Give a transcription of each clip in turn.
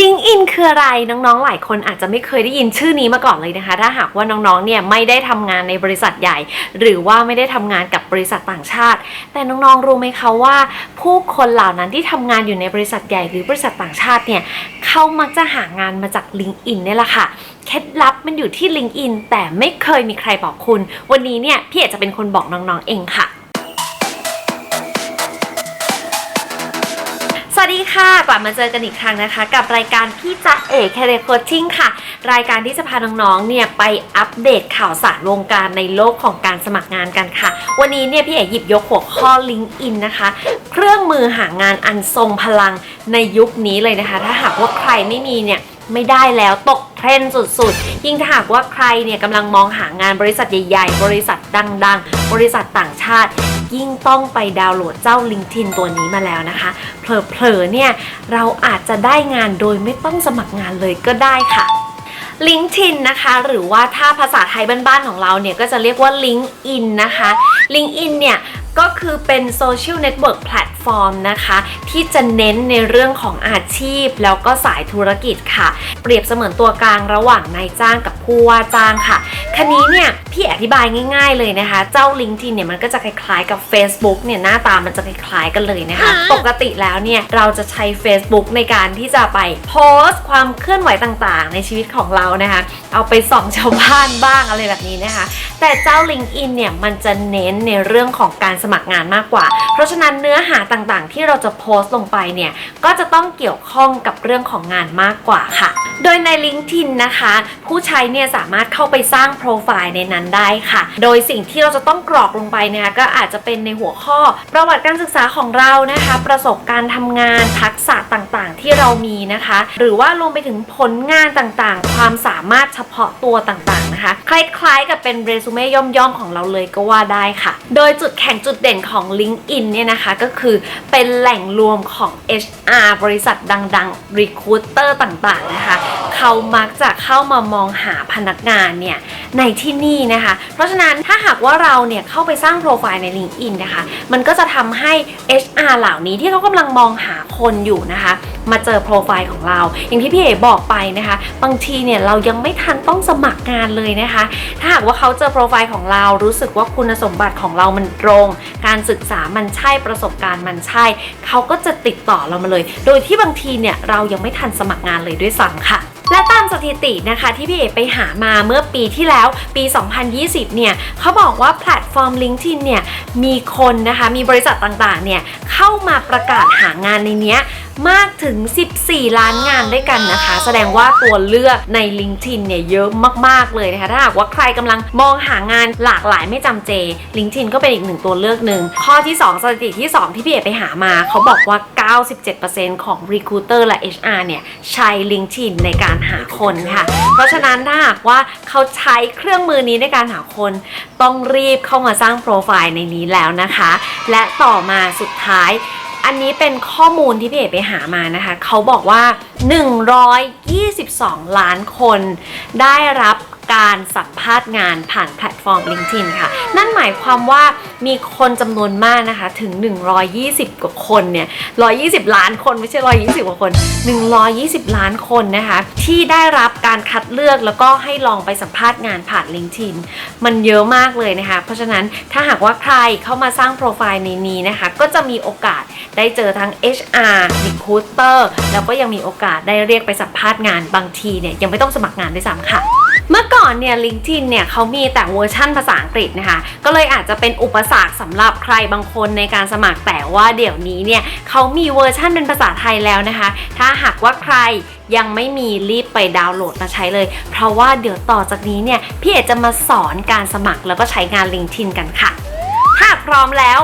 ลิงก์อินคืออะไรน้องๆ หลายคนอาจจะไม่เคยได้ยินชื่อนี้มาก่อนเลยนะคะ ถ้าหากว่าน้องๆ เนี่ยไม่ได้ทำงานในบริษัทใหญ่ หรือว่าไม่ได้ทำงานกับบริษัทต่างชาติ แต่น้องๆ รู้ไหมคะว่า ผู้คนเหล่านั้นที่ทำงานอยู่ในบริษัทใหญ่หรือบริษัทต่างชาติเนี่ยเขามักจะหางานมาจากลิงก์อินนี่แหละค่ะเคล็ดลับมันอยู่ที่ลิงก์อินแต่ไม่เคยมีใครบอกคุณ วันนี้เนี่ยพี่เอกจะเป็นคนบอกน้องๆ เองค่ะ ดีค่ะ กลับมาเจอกันอีกครั้งนะคะ กับรายการพี่จ๊ะเอกแคเรโคชชิ่งค่ะ รายการที่จะพาน้องๆ เนี่ยไปอัปเดตข่าวสารวงการในโลกของการสมัครงานกันค่ะ วันนี้เนี่ยพี่เอกหยิบยกหัวข้อ LinkedIn นะคะ เครื่องมือหางานอันทรงพลังในยุคนี้เลยนะคะ ถ้าหากว่าใครไม่มีเนี่ยไม่ได้แล้วตกเทรนด์สุดๆ ยิ่งถ้าหากว่าใครเนี่ยกำลังมองหางานบริษัทใหญ่ ๆ บริษัทดัง ๆ บริษัทต่างชาติ ยิ่งต้องไปดาวน์โหลดเจ้า LinkedIn ตัวนี้มาแล้วนะคะ เผลอๆเนี่ยเราอาจจะได้งานโดยไม่ต้องสมัครงานเลยก็ได้ค่ะ LinkedIn นะคะหรือว่าถ้าภาษาไทยบ้านๆของเราเนี่ยก็จะเรียกว่า LinkedIn นะคะ LinkedIn เนี่ยก็คือเป็นโซเชียลเน็ตเวิร์กแพลตฟอร์มนะคะ ที่จะเน้นในเรื่องของอาชีพแล้วก็สายธุรกิจค่ะ เปรียบเสมือนตัวกลางระหว่างนายจ้างกับผู้ว่าจ้างค่ะคันนี้เนี่ยพี่อธิบายง่าย ๆเลยนะคะ เจ้า LinkedIn เนี่ยมันก็จะคล้ายๆกับ Facebook เนี่ยหน้าตามันจะคล้ายๆกันเลยนะคะ ปกติแล้วเนี่ยเราจะใช้ Facebook ในการที่จะไปโพสต์ความเคลื่อนไหวต่างๆ ในชีวิตของเรานะคะ เอาไปส่องชาวบ้านบ้างอะไรแบบนี้นะคะ แต่เจ้า LinkedIn เนี่ยมันจะเน้นในเรื่องของการสมัครงานมากกว่า เพราะฉะนั้นเนื้อหาต่างๆ ที่เราจะโพสต์ลงไปเนี่ยก็จะต้องเกี่ยวข้องกับเรื่องของงานมากกว่าค่ะโดยใน LinkedIn นะคะ ผู้ใช้เนี่ยสามารถเข้าไปสร้างโปรไฟล์ในนั้นได้ค่ะ โดยสิ่งที่เราจะต้องกรอกลงไปนะคะก็อาจจะเป็นในหัวข้อ ประวัติการศึกษาของเรานะคะ ประสบการณ์ทำงานทักษะต่างๆ ที่เรามีนะคะ หรือว่ารวมไปถึงผลงานต่างๆ ความสามารถเฉพาะตัวต่างๆนะคะ คล้ายๆกับเป็นเรซูเม่ย่อมๆของเราเลยก็ว่าได้ค่ะ โดยจุดแข็งจุดเด่นของ LinkedIn เนี่ยนะคะก็คือเป็นแหล่งรวมของ HR บริษัทดังๆ Recruiter ต่างๆนะคะ Yeah. เขามักจะเข้ามามองหาพนักงานเนี่ยในที่นี่นะคะ เพราะฉะนั้นถ้าหากว่าเราเนี่ยเข้าไปสร้างโปรไฟล์ใน LinkedIn นะคะ มันก็จะทำให้ HR เหล่านี้ที่เขากำลังมองหาคนอยู่นะคะ มาเจอโปรไฟล์ของเรา อย่างที่พี่เอ๋บอกไปนะคะ บางทีเนี่ยเรายังไม่ทันต้องสมัครงานเลยนะคะ ถ้าหากว่าเขาเจอโปรไฟล์ของเรารู้สึกว่าคุณสมบัติของเรามันตรง การศึกษามันใช่ประสบการณ์มันใช่ เขาก็จะติดต่อเรามาเลย โดยที่บางทีเนี่ยเรายังไม่ทันสมัครงานเลยด้วยซ้ำค่ะ และตามสถิตินะคะที่พี่เอกไปหามาเมื่อปีที่แล้วปี 2020 เนี่ยเขาบอกว่าแพลตฟอร์ม LinkedIn เนี่ยมีคนนะคะมีบริษัทต่างๆ เนี่ยเข้ามาประกาศหางานในเนี้ย มากถึง 14 ล้านงานด้วยกันนะคะ แสดงว่าตัวเลือกใน LinkedIn เนี่ยเยอะมากๆเลยนะคะ ถ้าหากว่าใครกำลังมองหางานหลากหลายไม่จำเจ LinkedIn ก็เป็นอีกหนึ่งตัวเลือกหนึ่ง ข้อที่ 2 สถิติที่ 2 ที่พี่เอกไปหามา เขาบอกว่า 97%ของ Recruiter และ HR เนี่ยใช้ LinkedIn ในการหาคนค่ะ เพราะฉะนั้นถ้าหากว่าเขาใช้เครื่องมือนี้ในการหาคน ต้องรีบเข้ามาสร้างโปรไฟล์ในนี้แล้วนะคะ และต่อมาสุดท้าย อันนี้เป็นข้อมูลที่พี่เอ๋ไปหามานะคะ เขาบอกว่า 122 ล้านคนได้รับ การสัมภาษณ์งานผ่านแพลตฟอร์ม LinkedIn ค่ะ นั่นหมายความว่ามีคนจำนวนมากนะคะ ถึง 120 กว่าคนเนี่ย 120 ล้านคนไม่ใช่ 120 กว่าคน 120 ล้านคนนะคะ ที่ได้รับการคัดเลือกแล้วก็ให้ลองไปสัมภาษณ์งานผ่าน LinkedIn มันเยอะมากเลยนะคะ เพราะฉะนั้นถ้าหากว่าใครเข้ามาสร้างโปรไฟล์ในนี้นะคะ ก็จะมีโอกาสได้เจอทั้ง HR Recruiter แล้วก็ยังมีโอกาสได้เรียกไปสัมภาษณ์งานบางทีเนี่ยยังไม่ต้องสมัครงานด้วยซ้ำค่ะ เมื่อก่อนเนี่ย LinkedIn เนี่ยเขามีแต่เวอร์ชั่นภาษาอังกฤษนะคะ ก็เลยอาจจะเป็นอุปสรรคสำหรับใครบางคนในการสมัครแต่ว่าเดี๋ยวนี้เนี่ยเขามีเวอร์ชั่นเป็นภาษาไทยแล้วนะคะ ถ้าหากว่าใครยังไม่มีรีบไปดาวน์โหลดมาใช้เลย เพราะว่าเดี๋ยวต่อจากนี้เนี่ยพี่เอกจะมาสอนการสมัครแล้วก็ใช้งาน LinkedIn กันค่ะ ถ้าพร้อมแล้ว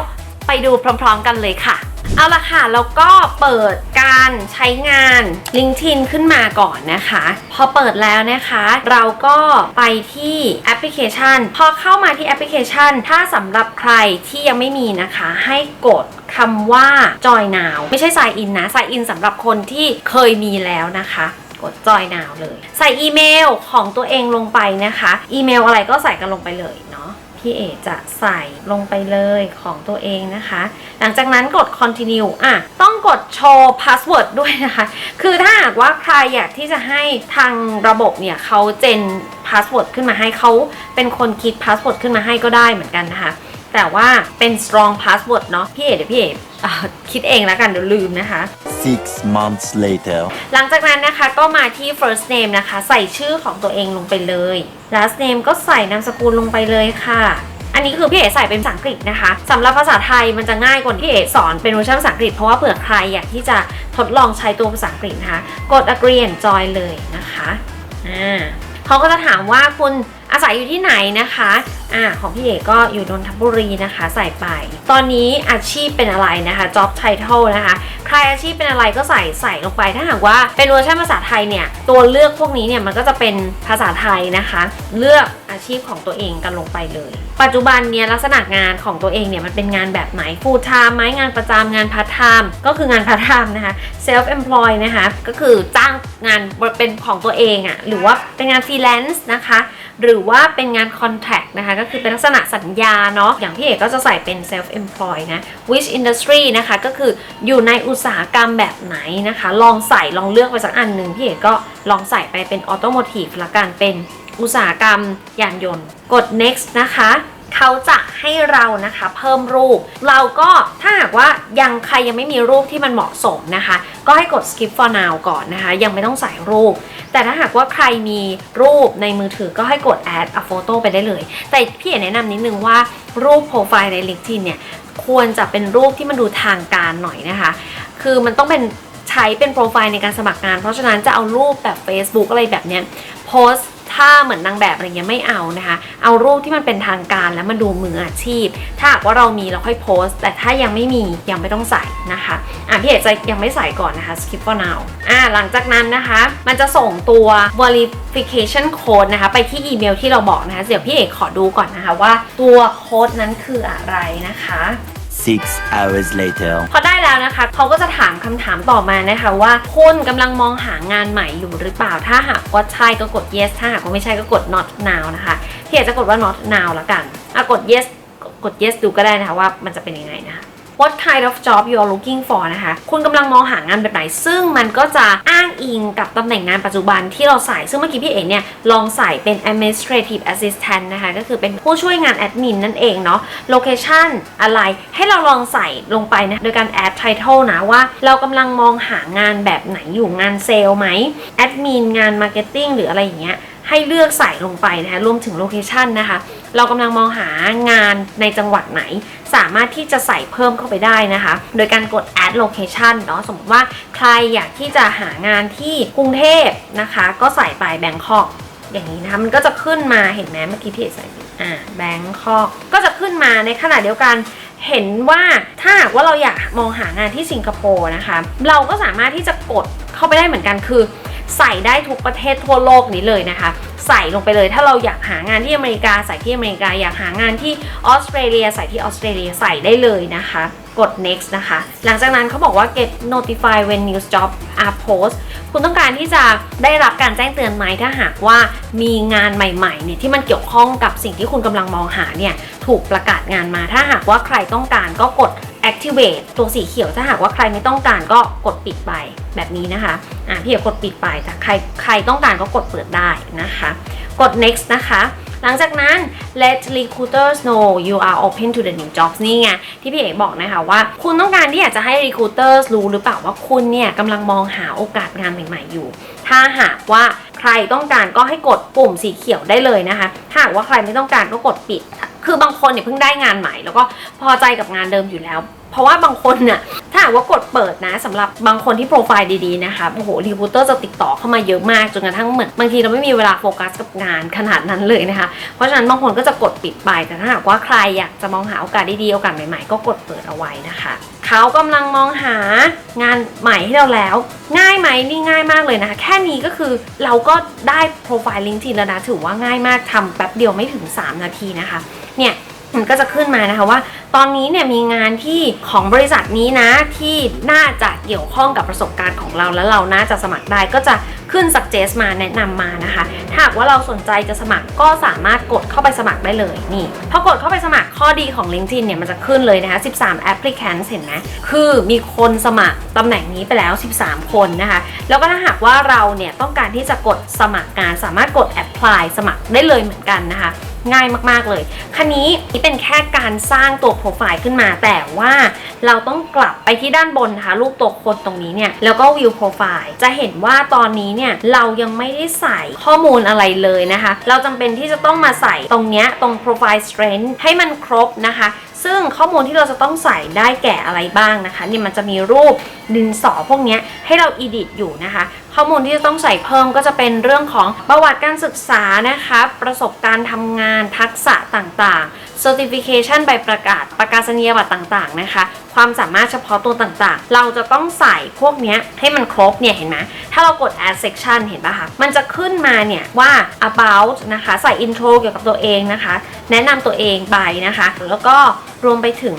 ไปดูพร้อม ๆ กันเลยค่ะ เอาละค่ะแล้วก็เปิดการใช้งาน LinkedIn ขึ้นมาก่อนนะคะ พอเปิดแล้วนะคะ เราก็ไปที่แอปพลิเคชัน พอเข้ามาที่แอปพลิเคชัน ถ้าสำหรับใครที่ยังไม่มีนะคะ ให้กดคำว่า Join Now ไม่ใช่ Sign In นะ Sign In สำหรับคนที่เคยมีแล้วนะคะกด Join Now เลย ใส่อีเมลของตัวเองลงไปนะคะ อีเมลอะไรก็ใส่กันลงไปเลย พี่เอจะใส่ลงไปเลยของตัวเองนะคะ หลังจากนั้นกด continue อะ ต้องกดโชว์ password ด้วยนะคะ คือถ้าหากว่าใครอยากที่จะให้ทางระบบเนี่ยเขาเจน password ขึ้นมาให้เขาเป็นคนคิด password ขึ้นมาให้ก็ได้เหมือนกันนะคะ แต่ว่าเป็น strong password เนาะพี่เอเดี๋ยวพี่เออะคิดเองแล้วกันเดี๋ยวลืมนะคะ Six months later. หลังจากนั้นนะคะก็มาที่ first name นะคะ ใส่ชื่อของตัวเองลงไปเลย last name ก็ใส่นามสกุลลงไปเลยค่ะอันนี้คือพี่เอ๋ใส่เป็นภาษาอังกฤษนะคะสำหรับภาษาไทยมันจะง่ายกว่าที่เอ๋สอนเป็นเวอร์ชันภาษาอังกฤษเพราะว่าเผื่อใครอยากที่จะทดลองใช้ตัวภาษาอังกฤษนะคะกด agree and join เลยนะคะอ่าเขาก็จะถามว่าคุณ อาศัยอยู่ที่ไหนนะคะอ่าของพี่เอกก็อยู่นนทบุรีนะคะใส่ไป ตอนนี้อาชีพเป็นอะไรนะคะ job title นะคะ ใครอาชีพเป็นอะไรก็ใส่ใส่ลงไป ถ้าหากว่าเป็นเวอร์ชันภาษาไทยเนี่ย ตัวเลือกพวกนี้เนี่ยมันก็จะเป็นภาษาไทยนะคะ เลือกอาชีพของตัวเองกันลงไปเลย ปัจจุบันเนี่ยลักษณะงานของตัวเองเนี่ยมันเป็นงานแบบไหน full time ไหมงานประจำงาน part time ก็คืองาน part time นะคะ self employ นะคะ ก็คือจ้างงานเป็นของตัวเองอะ่ะหรือว่าเป็นงาน freelance นะคะ หรือว่าเป็นงาน contract นะคะก็คือเป็นลักษณะสัญญาเนาะอย่างพี่เอกก็จะใส่เป็น self employed นะ which industry นะคะก็คืออยู่ในอุตสาหกรรมแบบไหนนะคะ ลองใส่ลองเลือกไปสักอันหนึ่งพี่เอกก็ลองใส่ไปเป็น automotive ละกันเป็นอุตสาหกรรมยานยนต์ กด next นะคะ เขาจะให้เรานะคะเพิ่มรูป เราก็ถ้าหากว่ายังใครยังไม่มีรูปที่มันเหมาะสมนะคะ ก็ให้กด skip for now ก่อนนะคะ ยังไม่ต้องใส่รูป แต่ถ้าหากว่าใครมีรูปในมือถือก็ให้กด add a photo ไปได้เลย แต่พี่เอ๋แนะนำนิดนึงว่ารูปโปรไฟล์ใน LinkedIn เนี่ยควรจะเป็นรูปที่มันดูทางการหน่อยนะคะ คือมันต้องเป็นใช้เป็นโปรไฟล์ในการสมัครงาน เพราะฉะนั้นจะเอารูปแบบ Facebook อะไรแบบเนี้ยโพสต์ ถ้าเหมือนนางแบบอะไรเงี้ยไม่เอานะคะ เอารูปที่มันเป็นทางการแล้วมันดูมืออาชีพ ถ้าหากว่าเรามีเราค่อยโพสต์ แต่ถ้ายังไม่มียังไม่ต้องใส่นะคะอะพี่เอกจะยังไม่ใส่ก่อนนะคะ skip for now อะหลังจากนั้นนะคะ มันจะส่งตัว verification code นะคะ ไปที่อีเมลที่เราบอกนะคะ เดี๋ยวพี่เอกขอดูก่อนนะคะว่าตัวโค้ดนั้นคืออะไรนะคะ Six hours later. พอได้แล้วนะคะเขาก็จะถามคำถามต่อมานะคะว่าคุณกำลังมองหางานใหม่อยู่หรือเปล่า ถ้าหากว่าใช่ก็กด yes ถ้าหากว่าไม่ใช่ก็กด not now นะคะพี่อยากจะกดว่า not now ละกันอะกด yes กด yes ดูก็ได้นะคะว่ามันจะเป็นยังไงนะคะ What kind of job you are looking for นะคะ คุณกำลังมองหางานแบบไหน ซึ่งมันก็จะอ้างอิงกับตำแหน่งงานปัจจุบันที่เราใส่ ซึ่งเมื่อกี้พี่เอ๋เนี่ย ลองใส่เป็น administrative assistant นะคะ ก็คือเป็นผู้ช่วยงานแอดมินนั่นเองเนาะ location อะไร ให้เราลองใส่ลงไปนะ โดยการ add title นะว่า เรากำลังมองหางานแบบไหนอยู่งานเซลล์ไหมแอดมินงาน marketing หรืออะไรอย่างเงี้ยให้เลือกใส่ลงไปนะคะรวมถึงโลเคชันนะคะ เรากำลังมองหางานในจังหวัดไหน สามารถที่จะใส่เพิ่มเข้าไปได้นะคะ โดยการกด add location เนาะสมมติว่าใครอยากที่จะหางานที่กรุงเทพนะคะ ก็ใส่ไปแบงคอกอย่างนี้นะคะมันก็จะขึ้นมาเห็นไหมเมื่อกี้พี่เอกใส่อยู่อ่าแบงคอกก็จะขึ้นมาในขณะเดียวกันเห็นว่าถ้าว่าเราอยากมองหางานที่สิงคโปร์นะคะ เราก็สามารถที่จะกดเข้าไปได้เหมือนกันคือ ใส่ได้ทุกประเทศทั่วโลกนี้เลยนะคะ ใส่ลงไปเลยถ้าเราอยากหางานที่อเมริกาใส่ที่อเมริกาอยากหางานที่ออสเตรเลีย ใส่ที่ออสเตรเลียใส่ได้เลยนะคะ กด next นะคะ หลังจากนั้นเขาบอกว่า get notify when new job are post คุณต้องการที่จะได้รับการแจ้งเตือนไหมถ้าหากว่ามีงานใหม่ๆเนี่ยที่มันเกี่ยวข้องกับสิ่งที่คุณกำลังมองหาเนี่ยถูกประกาศงานมา ถ้าหากว่าใครต้องการก็กด activate ตัวสีเขียวถ้าหากว่าใครไม่ต้องการก็กดปิดไปแบบนี้นะคะอะพี่เอกกดปิดไปแต่ใครใครต้องการก็กดเปิดได้นะคะ กด next นะคะหลังจากนั้น let recruiters know you are open to the new jobs นี่ไงที่พี่เอกบอกนะคะว่า คุณต้องการที่อยากจะให้ recruiters รู้หรือเปล่าว่าคุณเนี่ยกำลังมองหาโอกาสงานใหม่ๆอยู่ ถ้าหากว่าใครต้องการก็ให้กดปุ่มสีเขียวได้เลยนะคะ ถ้าหากว่าใครไม่ต้องการก็กดปิด คือบางคนเนี่ยเพิ่งได้งานใหม่ แล้วก็พอใจกับงานเดิมอยู่แล้ว เพราะว่าบางคนเนี่ยถ้าหากว่ากดเปิดนะสำหรับบางคนที่โปรไฟล์ดีๆนะคะโอ้โหรีคูเตอร์จะติดต่อเข้ามาเยอะมากจนกระทั่งเหมือนบางทีเราไม่มีเวลาโฟกัสกับงานขนาดนั้นเลยนะคะ เพราะฉะนั้นบางคนก็จะกดปิดไปแต่ถ้าหากว่าใครอยากจะมองหาโอกาสดีๆโอกาสใหม่ๆ ก็กดเปิดเอาไว้นะคะเขากำลังมองหางานใหม่ให้เราแล้ว ง่ายไหมนี่ง่ายมากเลยนะคะแค่นี้ก็คือเราก็ได้โปรไฟล์ลิงก์ทีแล้วนะถือว่าง่ายมากทำแป๊บเดียวไม่ถึง 3 นาทีนะคะเนี่ยมันก็จะขึ้นมานะคะว่าตอนนี้เนี่ยมีงานที่ของบริษัทนี้นะที่น่าจะเกี่ยวข้องกับประสบการณ์ของเราแล้วเราน่าจะสมัครได้ก็จะขึ้น suggest มาแนะนำมานะคะ ถ้าหากว่าเราสนใจจะสมัครก็สามารถกดเข้าไปสมัครได้เลยนี่พอกดเข้าไปสมัครข้อดีของ LinkedIn เนี่ยมันจะขึ้นเลยนะคะ 13 applicants เห็นไหมคือมีคนสมัครตำแหน่งนี้ไปแล้ว 13 คนนะคะ แล้วก็ถ้าหากว่าเราเนี่ยต้องการที่จะกดสมัครงานสามารถกด apply สมัครได้เลยเหมือนกันนะคะ ง่ายมากๆเลยคันนี้นี่เป็นแค่การสร้างตัวโปรไฟล์ขึ้นมา แต่ว่าเราต้องกลับไปที่ด้านบนนะคะรูปตัวคนตรงนี้เนี่ยแล้วก็วิวโปรไฟล์จะเห็นว่าตอนนี้เนี่ยเรายังไม่ได้ใส่ข้อมูลอะไรเลยนะคะ เราจำเป็นที่จะต้องมาใส่ตรงเนี้ยตรง profile strength ให้มันครบนะคะ ซึ่งข้อมูลที่เราจะต้องใส่ได้แก่อะไรบ้างนะคะ นี่มันจะมีรูป ดินสอพวกนี้ให้เรา edit อยู่นะคะ ข้อมูลที่จะต้องใส่เพิ่มก็จะเป็นเรื่องของประวัติการศึกษานะคะ ประสบการณ์ทำงานทักษะต่างๆ certification ใบประกาศ ประกาศนียบัตรต่างๆนะคะ ความสามารถเฉพาะตัวต่างๆ เราจะต้องใส่พวกนี้ให้มันครบเนี่ยเห็นไหมถ้าเรากด add section เห็นป่ะคะ มันจะขึ้นมาเนี่ยว่า about นะคะ ใส่ intro เกี่ยวกับตัวเองนะคะ แนะนำตัวเองไปนะคะ แล้วก็รวมไปถึง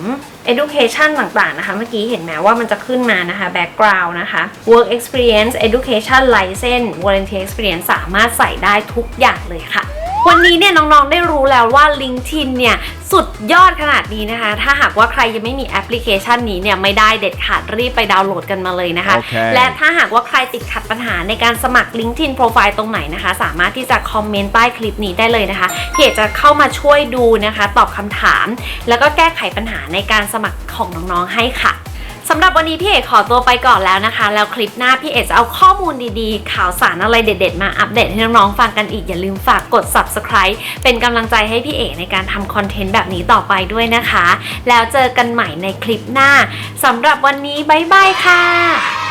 education ต่างๆนะคะ เมื่อกี้เห็นไหมว่ามันจะขึ้นมานะคะ background นะคะ work experience education license volunteer experience สามารถใส่ได้ทุกอย่างเลยค่ะ วันนี้เนี่ยน้องๆได้รู้แล้วว่า LinkedIn เนี่ยสุดยอดขนาดนี้นะคะ ถ้าหากว่าใครยังไม่มีแอปพลิเคชันนี้เนี่ยไม่ได้เด็ดขาดรีบไปดาวน์โหลดกันมาเลยนะคะโอเคและถ้าหากว่าใครติดขัดปัญหาในการสมัคร LinkedIn Profile ตรงไหนนะคะ สามารถที่จะคอมเมนต์ใต้คลิปนี้ได้เลยนะคะพี่เอกจะเข้ามาช่วยดูนะคะ ตอบคำถาม แล้วก็แก้ไขปัญหาในการสมัครของน้องๆให้ค่ะ สำหรับวันนี้พี่เอกขอตัวไปก่อนแล้วนะคะ แล้วคลิปหน้าพี่เอกจะเอาข้อมูลดีๆ ข่าวสารอะไรเด็ดๆ มาอัปเดตให้น้องๆฟังกันอีกอย่าลืมฝากกด subscribe เป็นกำลังใจให้พี่เอกในการทำคอนเทนต์แบบนี้ต่อไปด้วยนะคะ แล้วเจอกันใหม่ในคลิปหน้าสำหรับวันนี้บ๊ายบายค่ะ